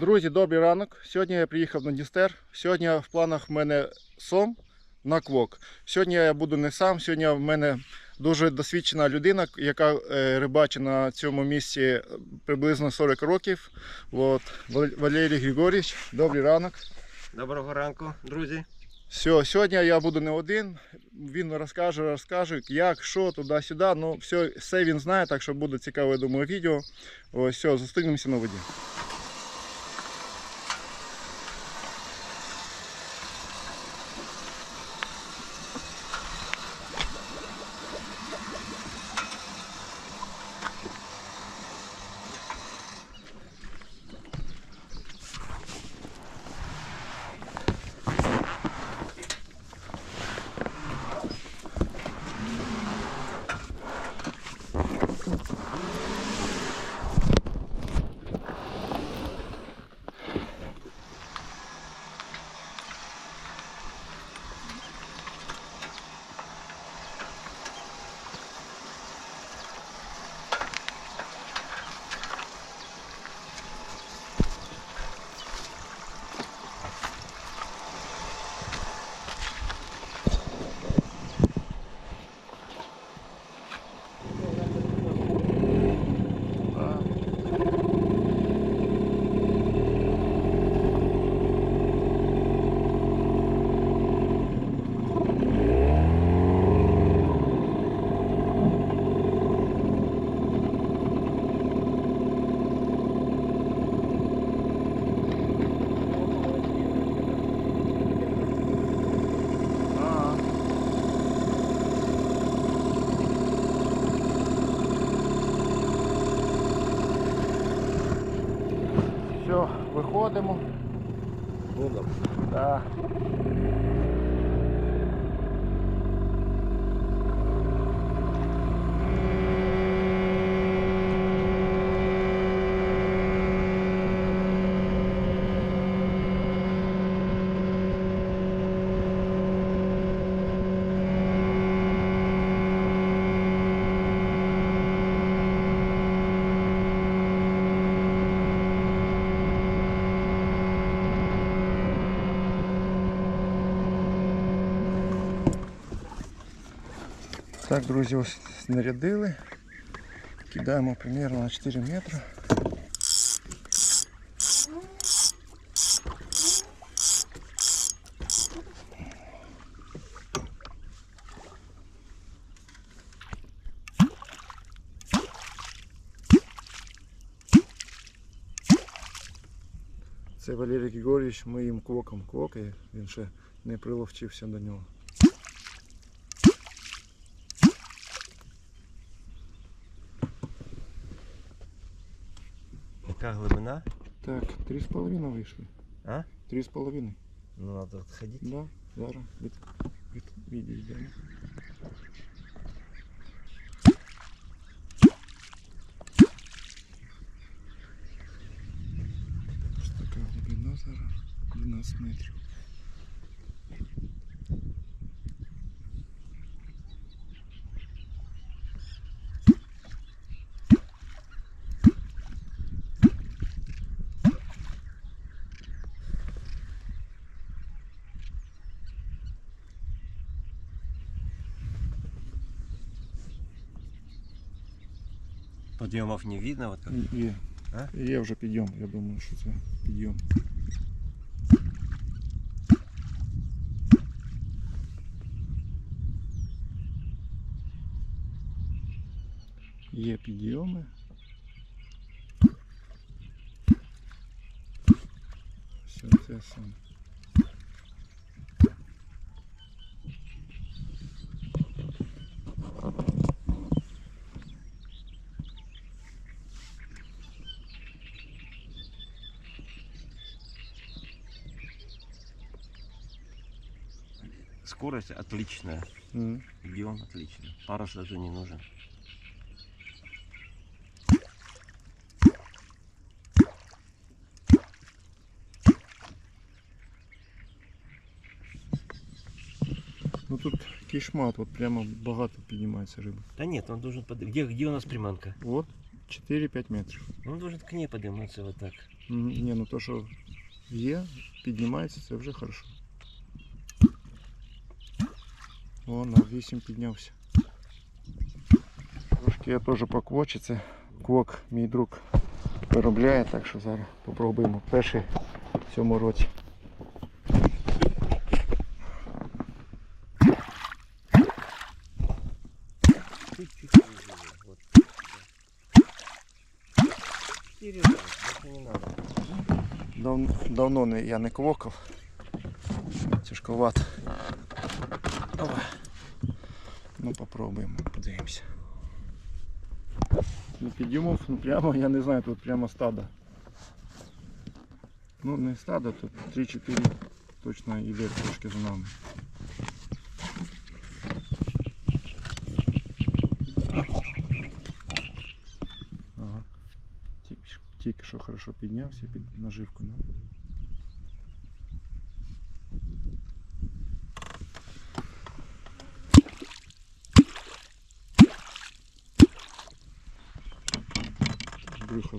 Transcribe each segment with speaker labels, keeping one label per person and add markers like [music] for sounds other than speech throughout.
Speaker 1: Друзі, добрий ранок. Сьогодні я приїхав на Дністер. Сьогодні в планах в мене сом на квок. Сьогодні я буду не сам. Сьогодні в мене дуже досвідчена людина, яка е, рибачить на цьому місці е, приблизно 40 років. От, Валерій Григорійович, добрий ранок.
Speaker 2: Доброго ранку, друзі.
Speaker 1: Все, сьогодні я буду не один. Він розкаже, розкаже, як, що, туди-сюди. Ну, все, все він знає, так що буде цікаве, я думаю, відео. Ось, все, зустрінемося на воді. Так, друзі, ось снарядили. Кидаємо примерно на 4 метри. Це Валерій Григорійович моїм квоком квокає, він ще не приловчився до нього.
Speaker 2: Яка глибина?
Speaker 1: Так, 3,5 вийшли.
Speaker 2: А?
Speaker 1: 3,5.
Speaker 2: Ну, надо сходити.
Speaker 1: Да, зараз від, від, відійдемо. Ось така глибина зараз 12 метрів.
Speaker 2: Подйомов не видно, вот как.
Speaker 1: Є.
Speaker 2: А?
Speaker 1: Є вже підйом, я думаю, що це підйом. Є підйоми. Все це саме.
Speaker 2: Скорость отличная.
Speaker 1: Мгм.
Speaker 2: Подъем отличный. Парус даже не нужен.
Speaker 1: Ну тут кишмат, от прямо багато піднімається риби.
Speaker 2: Да нет, он должен... Под... Где, где у нас приманка?
Speaker 1: От, 4-5 метрів.
Speaker 2: Ну, должен к ней подниматься вот так.
Speaker 1: М, Ні, ну то, що є, піднімається, це вже хорошо. О, на 8 піднявся. Трошки я теж по квочі, це квок мій друг виробляє, так що зараз попробуємо перший в цьому році. Дав, давно не, я не квокав. Тяжковато. Опа. Ну попробуємо, подивимося. Ну підйомов, ну прямо, я не знаю, тут прямо стадо. Ну не стадо, тут 3-4 точно йде трошки за нами. Ага. Тільки, що- тільки що хорошо піднявся під наживку.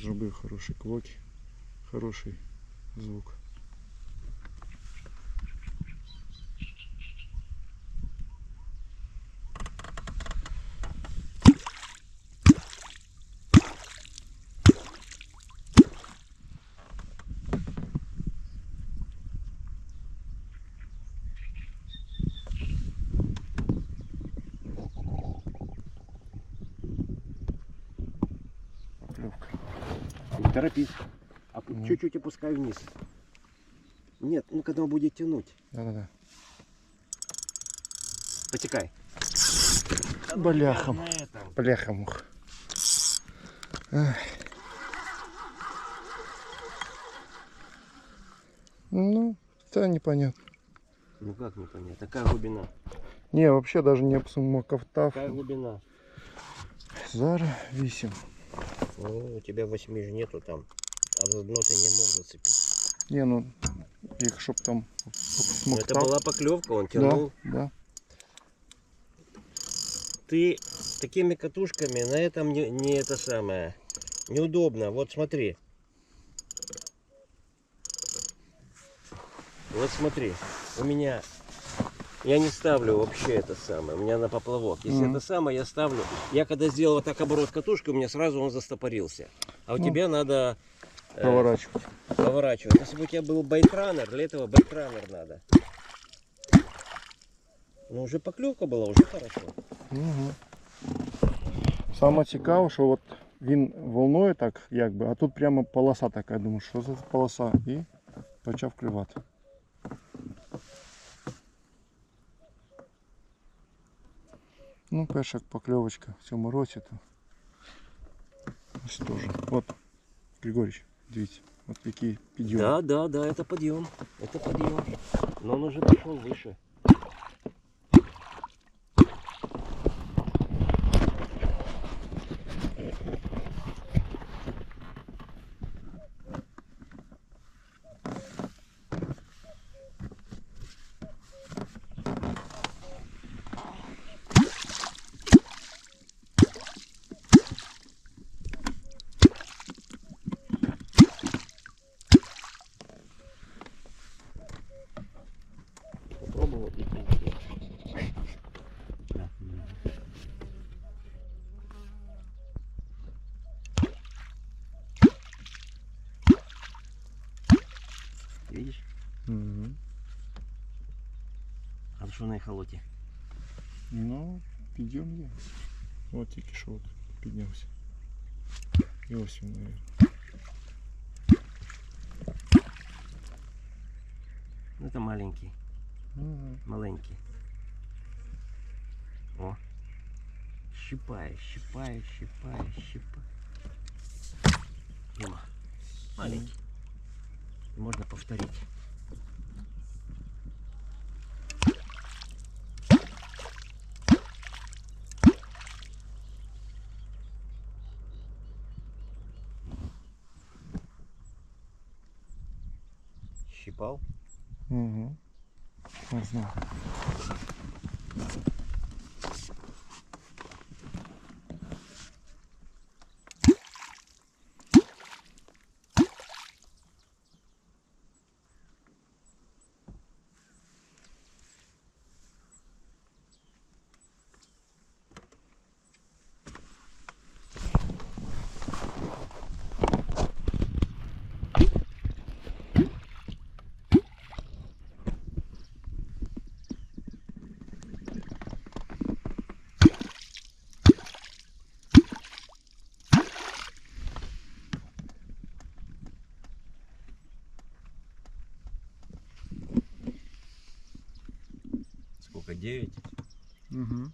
Speaker 1: Зробив хороший квоки, хороший звук.
Speaker 2: Торопись. А
Speaker 1: Ну.
Speaker 2: чуть-чуть опускай вниз. Нет, ну когда он будет тянуть.
Speaker 1: Да-да-да.
Speaker 2: Потекай.
Speaker 1: Бляхом. Ах. Ну, это непонятно.
Speaker 2: Ну как не понять? Такая глубина.
Speaker 1: Не, вообще даже не обсумокавтав.
Speaker 2: Какая глубина?
Speaker 1: Зараз 8.
Speaker 2: Ну, у тебя восьми же нету там. А за дно ты не мог зацепить.
Speaker 1: Не, ну, якщо б там
Speaker 2: Ну,
Speaker 1: обсмоктав.
Speaker 2: это была поклевка, он
Speaker 1: да,
Speaker 2: тянул.
Speaker 1: да.
Speaker 2: Ты такими катушками на этом не, не это самое. Неудобно. Вот смотри. Вот смотри. У меня я не ставлю вообще это самое. У меня на поплавок. Если
Speaker 1: Мгм.
Speaker 2: это самое, я ставлю. Я когда сделал вот так оборот катушки, у меня сразу он застопорился. А у
Speaker 1: Ну,
Speaker 2: тебя надо э,
Speaker 1: Поворачивать.
Speaker 2: поворачивать. Если бы у тебя был байтранер, для этого байтранер надо. Ну уже поклевка была, уже хорошо.
Speaker 1: Угу. Саме цікаве, що от він волнує так, якби, а тут прямо полоса така. Я думаю, що за полоса? І почав клювати. Ну, перша покльовочка в цьому році, то ось теж. От, Григорій, дивіться, от який підйом.
Speaker 2: Да, да, да, это подъем. Это подъем. Но он уже пошел выше. Видишь?
Speaker 1: Угу.
Speaker 2: Хорошо на эхолоте.
Speaker 1: Ну, підйом є. От тільки що от піднявся. І ось він, навіть.
Speaker 2: Ну, это маленький,
Speaker 1: Ага.
Speaker 2: маленький. О. Щипаешь, щипаешь, щипаешь, щипаешь. Дима. Маленький. Можно повторить. Щипал?
Speaker 1: Угу. Не знаю.
Speaker 2: 9.
Speaker 1: Угу.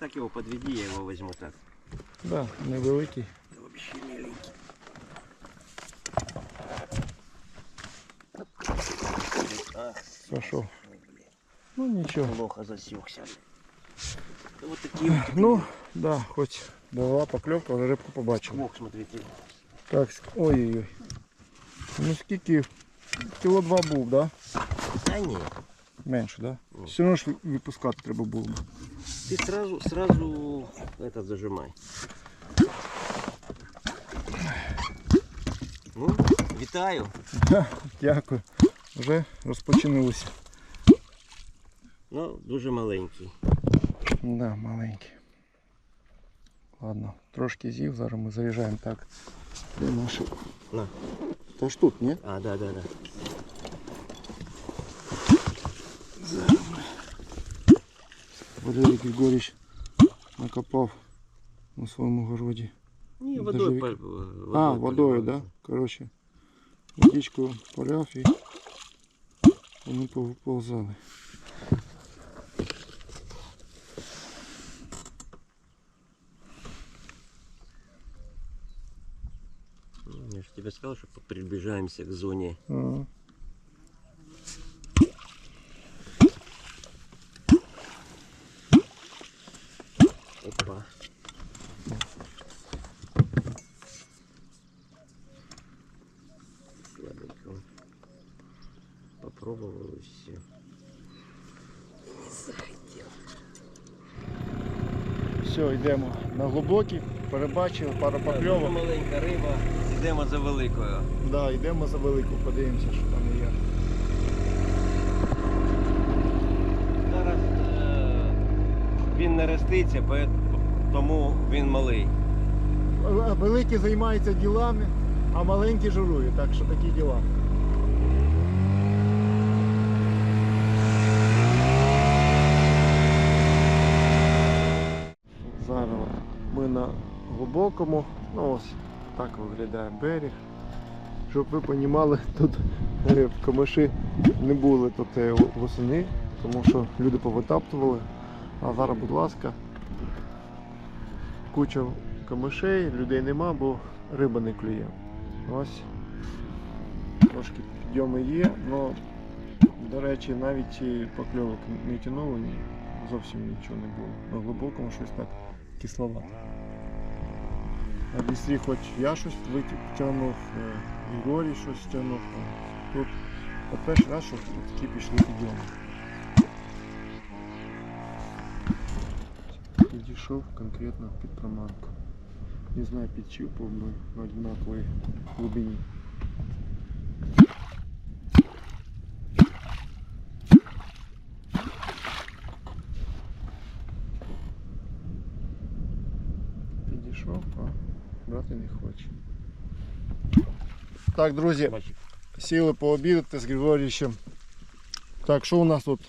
Speaker 2: так его подведи, я его возьму так.
Speaker 1: Да, невеликий.
Speaker 2: Это вообще миленький. Ах,
Speaker 1: Пішов.
Speaker 2: ой, блин,
Speaker 1: Ну нічого.
Speaker 2: плохо засекся. Ну, вот такие вот.
Speaker 1: Ну, да, хоч була покльовка, але рибку побачив.
Speaker 2: Ох, смотрите.
Speaker 1: Так, ск- ой-ой-ой. Ну скільки? Кіло два був, да?
Speaker 2: А нет.
Speaker 1: Менше, да?
Speaker 2: Ну.
Speaker 1: Все одно ж випускати треба було.
Speaker 2: Ты сразу, сразу этот зажимай. Ну, вітаю. [laughs]
Speaker 1: Дякую. Вже розпочинулося.
Speaker 2: Ну, дуже маленький.
Speaker 1: Да, маленький. Ладно, трошки з'їв, зараз ми заїжджаємо так. Де наші?
Speaker 2: На.
Speaker 1: Та ж тут, ні?
Speaker 2: А, да, да, да.
Speaker 1: Валерій Григорьович накопав на своєму городі.
Speaker 2: Ні,
Speaker 1: Даже
Speaker 2: водою,
Speaker 1: вік-
Speaker 2: по- водою.
Speaker 1: А, водою, да? Коротше, водичкою поляв і вони повиповзали.
Speaker 2: Ну, Я же тебе сказал, что приближаемся к зоне.
Speaker 1: Ага.
Speaker 2: Опа. Попробовал и все. Не захотел.
Speaker 1: Все, йдемо на глибокі, перебачили, пара покльовок.
Speaker 2: маленька риба. Йдемо за великою.
Speaker 1: Да, йдемо за велику, подивимося, що там є.
Speaker 2: Зараз е, він не роститься, тому він малий.
Speaker 1: Е, Великі займаються ділами, а маленькі жирують, так що такі діла. Зараз ми на глибокому, ну ось так виглядає берег. Щоб ви розуміли, тут камиші не були тут е, восени, тому що люди повитаптували. А зараз, будь ласка, куча камишей, людей нема, бо риба не клює. Ось трошки підйоми є, але, до речі, навіть покльовок не тянуло, зовсім нічого не було. На глибокому щось так кисловато. На Дністрі хоч я щось витягнув, е, Ігорій щось тягнув. Тут от перший раз, що такі пішли підйоми. Підійшов конкретно під проманку. Не знаю, під чию повну на однаковій глибині. Підійшов, а брати не хоче. Так, друзі, сіли пообідати з Григорійовичем. Так, що у нас тут?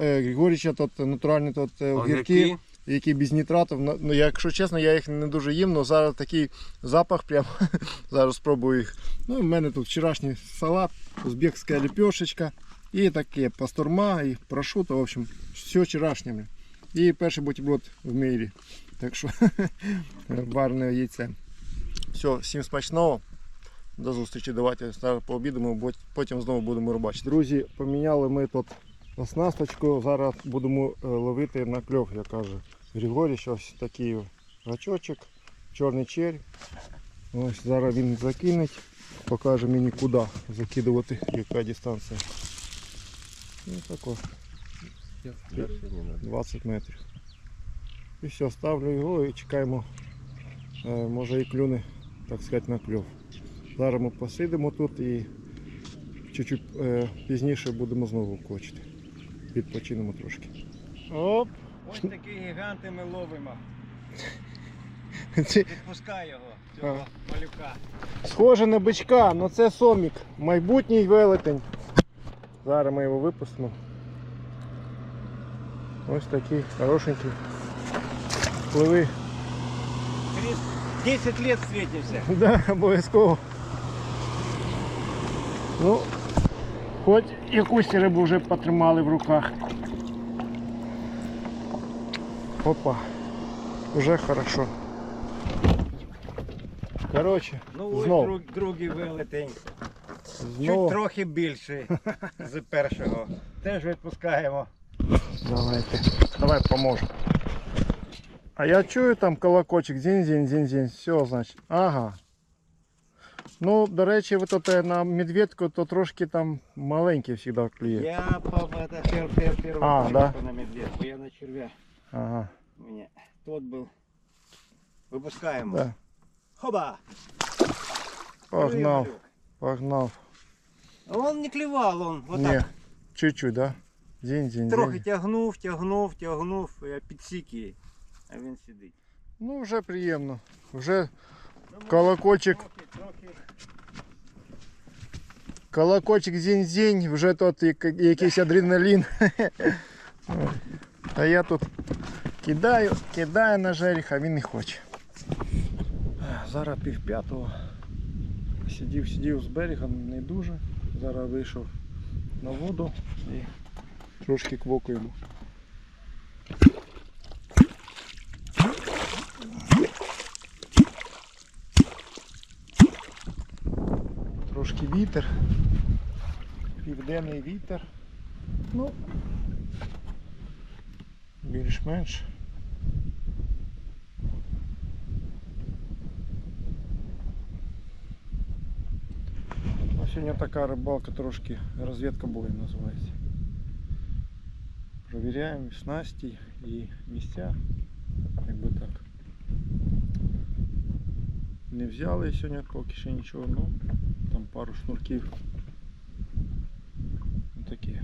Speaker 1: Е, тут натуральні тут е, огірки. які без нітратів. Ну, Ну, якщо чесно, я їх не дуже їм, але зараз такий запах прям. [laughs] зараз спробую їх. Ну, в мене тут вчорашній салат, узбекська ліпешечка і таке пасторма, і прошуто, в общем, все вчорашнє. І перший бутерброд в мірі. Так що [laughs] варене яйце. Все, всім смачного. До зустрічі. Давайте зараз пообідаємо, потім знову будемо рибачити. Друзі, поміняли ми тут оснасточку. Зараз будемо е, ловити на кльов, як каже Григорій. Ось такий гачочок, чорний червь. Ось зараз він закинеть, покаже мені куди закидувати, яка дистанція. Ну тако, 20 метрів. І все, ставлю його і чекаємо. е, Може і клюне, так сказати, на кльов. Зараз ми посидимо тут і чуть-чуть е, пізніше будемо знову кочити. Відпочинемо трошки. Оп!
Speaker 2: Ось такі гіганти ми ловимо.
Speaker 1: Це
Speaker 2: Відпускай його, цього малюка.
Speaker 1: схоже на бичка, але це сомік. Майбутній велетень. Зараз ми його випустимо. Ось такий хорошенький. Пливи.
Speaker 2: Через 10 лет встретимся.
Speaker 1: Да, обов'язково. Ну, хоч якусь рибу вже потримали в руках. Опа. Уже хорошо. Короче,
Speaker 2: Ну
Speaker 1: Знов.
Speaker 2: друг, другий велетень. Чуть трохи більший з першого. Теж відпускаємо.
Speaker 1: давайте. Давай поможем. А я чую там колокольчик, дзінь-дзінь, все, значить. Ага. Ну, до речі, ви тут е, на медведку, то трошки там маленький завжди клює.
Speaker 2: Я папа, это пер, пер, первый
Speaker 1: А,
Speaker 2: клюв
Speaker 1: да?
Speaker 2: на медведку. Я на червя.
Speaker 1: Ага.
Speaker 2: У меня тот был. Выпускаем.
Speaker 1: Да.
Speaker 2: Хоба!
Speaker 1: Погнал,
Speaker 2: Клюв.
Speaker 1: погнал.
Speaker 2: А Он не клевал, он вот
Speaker 1: Не,
Speaker 2: так.
Speaker 1: чуть-чуть, да? День, день,
Speaker 2: Трохи
Speaker 1: день.
Speaker 2: тягнув, тягнув, тягнув, я підсік її, а він сидить.
Speaker 1: Ну, вже приємно. Вже
Speaker 2: Ну,
Speaker 1: колокольчик, колокольчик дзінь-дзінь, вже тут якийсь адреналін. [laughs] А я тут кидаю, кидаю на жерех, а він не хоче. Зараз пів п'ятого. Сидів, сидів з берега, не дуже. Зараз вийшов на воду і трошки квокуємо. Трошки вітер. Південний вітер. Ну, більш-менш. Ну, сьогодні така рибалка трошки розвідка бою називається. Провіряємо снасті і місця. Якби так. Не взяли сьогодні поки що нічого, ну там пару шнурків. Ну, Такі.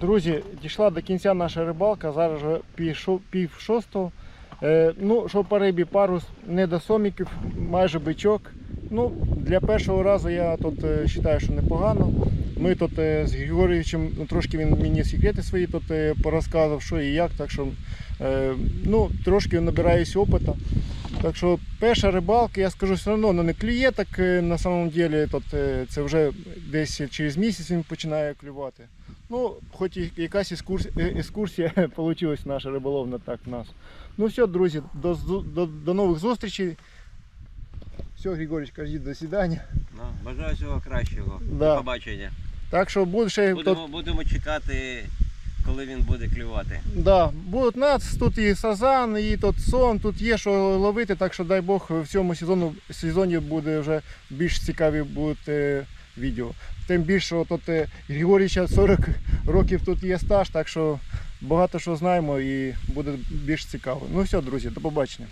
Speaker 1: Друзі, дійшла до кінця наша рибалка, зараз вже пів, шостого. Е, ну, що по рибі, парус не до соміків, майже бичок. Ну, для першого разу я тут е, вважаю, що непогано. Ми тут е, з Григорійовичем, ну, трошки він мені секрети свої тут е, порозказав, що і як. Так що е, ну, трошки набираюсь опиту. Так що перша рибалка, я скажу, все одно ну, не клює так на самом деле. Тут, це вже десь через місяць він починає клювати. Ну, хоч якась екскурсія [laughs] вийшла наша риболовна так в нас. Ну все, друзі, до, до, до нових зустрічей. Все, Григорій, кажіть, до свидання.
Speaker 2: Ну, бажаю всього кращого.
Speaker 1: Да.
Speaker 2: До побачення.
Speaker 1: Так що буде ще тут,
Speaker 2: Будемо, будемо чекати, коли він буде клювати.
Speaker 1: да, будуть нас, тут і сазан, і тут сон, тут є що ловити, так що дай Бог в цьому сезону, сезоні буде вже більш цікаві будуть е, відео. Тим більше, що тут е, Григоріча 40 років тут є стаж, так що багато що знаємо і буде більш цікаво. Ну все, друзі, до побачення.